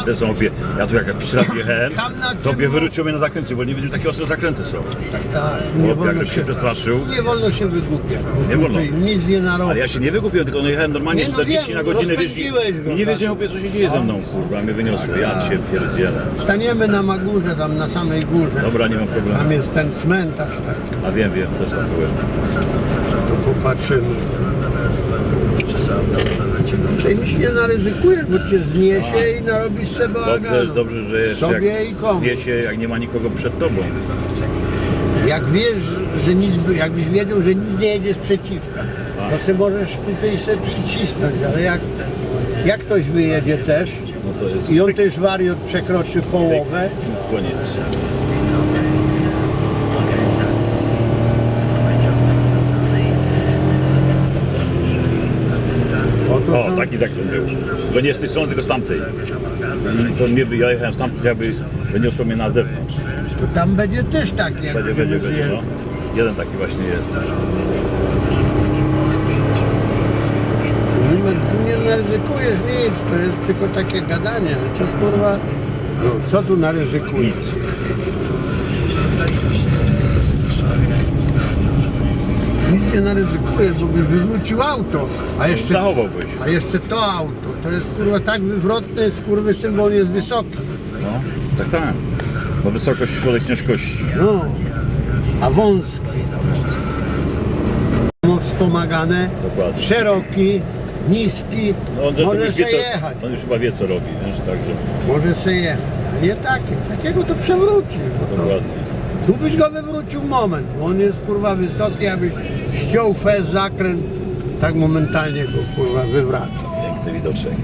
zakręty są obie. Ja tu jak pierwszy raz jechałem, Tam na to tym- mnie wyrzuciło mnie na zakręcie, bo nie wiedziałem, takie ostre zakręty są. Tak, Bo nie wolno jak się przestraszył. Nie wolno się wygłupiać. bo Nie wolno. tutaj Nic nie narobi. Ale ja się nie wygupiłem, tylko no jechałem normalnie Nie, no 40 wiem, na godzinę, wiesz, i, rozpędziłeś go, i nie tak. wiedziałem, opie, co się dzieje ze mną, kurwa, mnie wyniosło, ja cię pierdzielę. Staniemy na Magurze, tam na samej górze. Dobra, nie mam problemu. Tam jest ten cmentarz taki. A wiem, wiem, też tam byłem. To popatrzymy. Tutaj nic nie naryzykujesz, bo cię zniesie i narobisz sobie Dobrze, bałaganu. dobrze, że jeszcze Sobie jak i komu. wie się, jak nie ma nikogo przed tobą. Jak wiesz, że nic, by- jakbyś wiedział, że nic nie jedzie sprzeciwka, Tak. to sobie możesz tutaj się przycisnąć, ale jak, jak ktoś wyjedzie też No to jest i on też wariot przekroczy połowę, koniec. O, taki zakręt był. Tylko nie z tej strony, tylko z tamtej. I to mnie, by- ja jechałem z tamtej, jakby wyniosło mnie na zewnątrz. to tam będzie też tak, jak Będzie, będzie, będzie, no. Jeden taki właśnie jest. Nie, Tu nie naryzykujesz nic, to jest tylko takie gadanie. To kurwa, no, co tu naryzykujesz? Nic. Nie naryzykujesz, bo byś wywrócił auto, a jeszcze, Zachowałbyś. a jeszcze to auto, to jest kurwa tak wywrotne, skurwysyn, bo on jest wysoki. No, tak, tak. Bo wysokość środek ciężkości. No, a wąski. No, wspomagane, Dokładnie. szeroki, niski, No, on, zresztą może już wie, se co, jechać, on już chyba wie co robi, wiesz, także może se jechać. A nie takie, takiego to przewrócisz. bo to- dokładnie. Tu byś go wywrócił moment, bo on jest kurwa wysoki, abyś ściął fez, zakręt, tak momentalnie go kurwa wywraca. Piękny widoczek.